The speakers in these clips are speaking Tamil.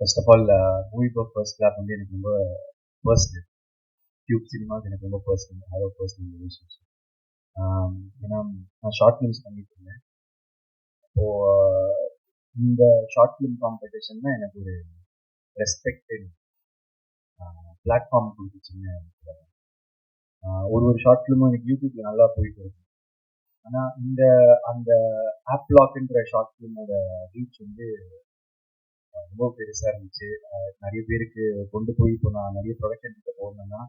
ஃபர்ஸ்ட் ஆஃப் ஆல் மூவி பர் ஃபர்ஸ்ட் கிளாப் வந்து எனக்கு ரொம்ப பர்சனல் டியூப் சினிமாஸ் எனக்கு ரொம்ப பர்சனல் ஹாவ் பர்சனல் ரிலேஷன்ஷிப் ஏன்னா நான் ஷார்ட் ஃபிலிம்ஸ் பண்ணிட்டு இருந்தேன் அப்போது uh, இந்த ஷார்ட் ஃபிலிம் காம்படிஷன் தான் எனக்கு ஒரு ரெஸ்பெக்டட் பிளாட்ஃபார்ம் uh, கொடுத்துச்சுன்னு uh, ஒரு ஒரு ஷார்ட் ஃபிலிமும் எனக்கு யூடியூப்ல நல்லா போயிட்டு இருக்கு. ஆனால் இந்த அந்த ஆப்லாக்ன்ற ஷார்ட் ஃபிலிமோட ரீச் வந்து ரொம்ப பெருசாக இருந்துச்சு. நிறைய பேருக்கு கொண்டு போய் இப்போ நான் நிறைய ப்ரொடக்ஷன் கிட்ட போனேன்னா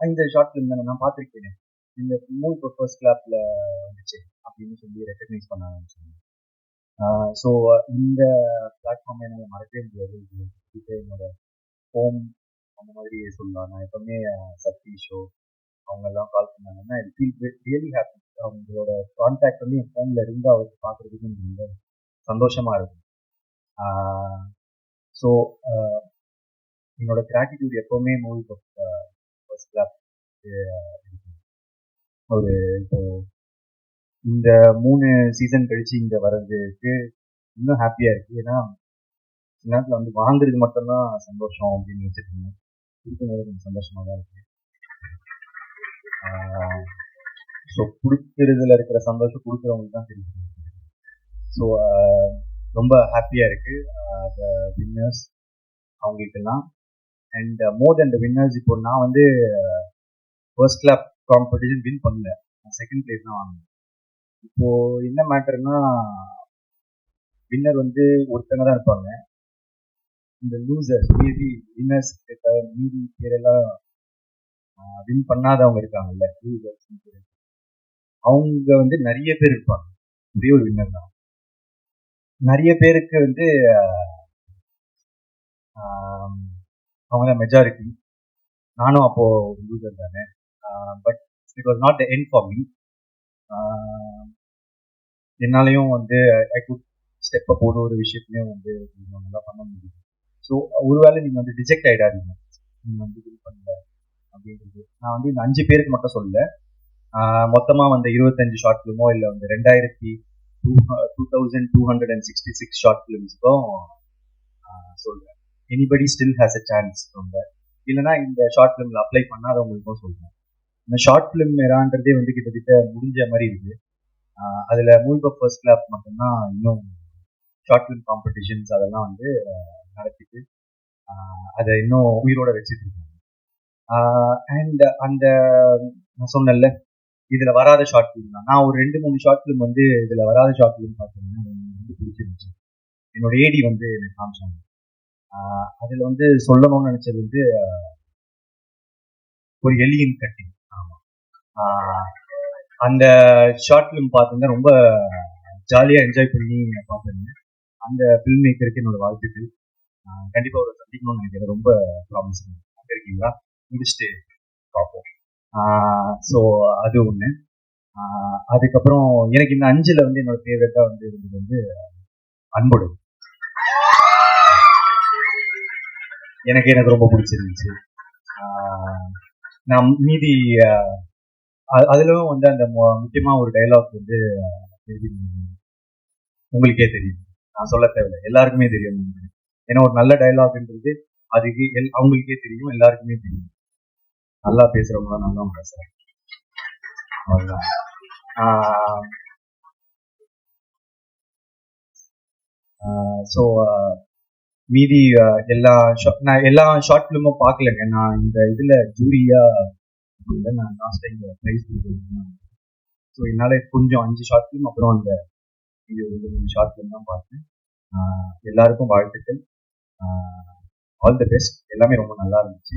இந்த ஷார்ட் ஃபிலிம் தானே நான் பார்த்துருக்கேன். இந்த மூவ் இப்போ ஃபர்ஸ்ட் கிளாப்ல வந்துச்சு அப்படின்னு சொல்லி ரெக்கக்னைஸ் பண்ண ஆரம்பிச்சாங்க ஸோ இந்த பிளாட்ஃபார்ம் என்னால் மறக்கவே முடியாது. இது என்னோட ஹோம் அந்த மாதிரி சொல்லலாம். நான் எப்பவுமே சதீஷோ அவங்கெல்லாம் கால் பண்ணாங்கன்னா இது ஃபீல் ரியலி ஹாப்பி அவங்களோட கான்டாக்ட் வந்து என் ஃபோனில் இருந்து அவருக்கு பார்க்குறதுக்கு ரொம்ப சந்தோஷமாக இருக்கும். ஸோ என்னோட கிராட்டிடியூட் எப்போவுமே மூவி ஃபர்ஸ்ட் ஒரு இப்போ இந்த மூணு சீசன் கழிச்சு இங்கே வர்றதுக்கு இன்னும் ஹாப்பியாக இருக்குது ஏன்னா சில நேரத்தில் வந்து வாங்குறது மட்டும்தான் சந்தோஷம் அப்படின்னு வச்சுருக்கீங்க கொடுக்கும்போது கொஞ்சம் சந்தோஷமாக தான் இருக்கு. ஸோ கொடுக்கறதுல இருக்கிற சந்தோஷம் கொடுக்குறவங்களுக்கு தான் தெரியும். ஸோ ரொம்ப ஹாப்பியாக இருக்குது வின்னர்ஸ் அவங்களுக்கெல்லாம். And more then the winners இப்போ நான் வந்து ஃபர்ஸ்ட் கிளாப் காம்படிஷன் வின் பண்ணல. நான் செகண்ட் பிளேஸ் தான் வாங்கினேன். இப்போது என்ன மேட்டர்னா வின்னர் வந்து ஒருத்தங்க தான் இருப்பாங்க. இந்த லூசர்ஸ் மீதி வின்னர்ஸ் மீதி பேரெல்லாம் வின் பண்ணாதவங்க இருக்காங்கல்ல லூசர்ஸ் அவங்க வந்து நிறைய பேர் இருப்பாங்க. ஒரே ஒரு வின்னர் தான். நிறைய பேருக்கு வந்து அவங்க தான் மெஜாரிட்டி நானும் அப்போ லூசர் தானே. But it was not the end for me என்னாலையும் வந்து ஐ குட் ஸ்டெப்பை போன ஒரு விஷயத்துலையும் வந்து நல்லா பண்ண முடியும் ஸோ ஒருவேளை நீங்கள் வந்து டிஜெக்ட் ஆகிடாதீங்க நீங்கள் வந்து இது பண்ணல அப்படின்றது. நான் வந்து இந்த அஞ்சு பேருக்கு மட்டும் சொல்லல. மொத்தமாக வந்து இருபத்தஞ்சு ஷார்ட் ஃபிலிமோ இல்லை வந்து ரெண்டாயிரத்தி two two thousand two hundred and sixty six short ஃபிலிம்ஸுக்கும் சொல்கிறேன் anybody still has a chance ரொம்ப இல்லைனா இந்த ஷார்ட் ஃபிலிமில் அப்ளை பண்ணாதவங்களுக்கும் சொல்கிறேன் இந்த ஷார்ட் ஃபிலிம் எரான்றதே வந்து கிட்டத்தட்ட முடிஞ்ச மாதிரி இருக்குது uh, அதில் மூவி ஃபர்ஸ்ட் கிளாப் மட்டும்தான் இன்னும் ஷார்ட் ஃபிலிம் காம்படிஷன்ஸ் அதெல்லாம் வந்து uh, நடத்திட்டு uh, அதை இன்னும் உயிரோட வச்சுட்டு இருக்காங்க. அண்ட் அந்த நான் சொன்னேன்ல இதில் வராத ஷார்ட் ஃபிலிம் தான். நான் ஒரு ரெண்டு மூணு ஷார்ட் ஃபிலிம் வந்து இதில் வராத ஷார்ட் ஃபிலிம் பார்த்தீங்கன்னா ரொம்ப பிடிச்சிருந்துச்சு. என்னோட ஏடி வந்து எனக்கு காமிச்சாங்க. அதில் வந்து சொல்லணும்னு நினச்சது வந்து ஒரு எலியின் கட்டிங் ஆமாம் அந்த ஷார்ட் ஃபிலிம் பார்த்தீங்கன்னா ரொம்ப ஜாலியாக என்ஜாய் பண்ணி பார்த்துருந்தேன். அந்த ஃபில்ம் மேக்கருக்கு என்னோட வாழ்த்துக்கள். கண்டிப்பாக ஒரு சந்திக்கணும்னு நினைக்கிறேன். ரொம்ப ப்ராமிசிங் இருக்கீங்களா? முடிச்சுட்டு பார்ப்போம். ஸோ அது ஒன்று அதுக்கப்புறம் எனக்கு இந்த அஞ்சில் வந்து என்னோட ஃபேவரட்டாக வந்து இருந்தது வந்து அன்போடு எனக்கு எனக்கு ரொம்ப பிடிச்சிருந்துச்சு. நான் மீதி அதுலவும் வந்து அந்த முக்கியமாக ஒரு டைலாக் வந்து உங்களுக்கே தெரியும். நான் சொல்ல தேவையில்லை. எல்லாருக்குமே தெரியும். ஏன்னா ஒரு நல்ல டைலாக்ன்றது அதுக்கு எல் அவங்களுக்கே தெரியும். எல்லாருக்குமே தெரியும். நல்லா பேசுறவங்க நல்லா பேசுறேன் அவ்வளோதான் ஸோ மீதி எல்லா நான் எல்லா ஷார்ட் ஃபிலிமும் பார்க்கலங்க. நான் இந்த இதில் ஜூரியா நான் லாஸ்ட் டைம் ப்ரைஸ் கொடுத்துருந்தேன் ஸோ என்னால் கொஞ்சம் அஞ்சு ஷார்ட் ஃபிலிம் அப்புறம் அந்த இது ரெண்டு ஷார்ட் ஃபிலிம் தான் பார்த்தேன். எல்லாருக்கும் வாழ்த்துக்கள். ஆல் தி பெஸ்ட் எல்லாமே ரொம்ப நல்லா இருந்துச்சு.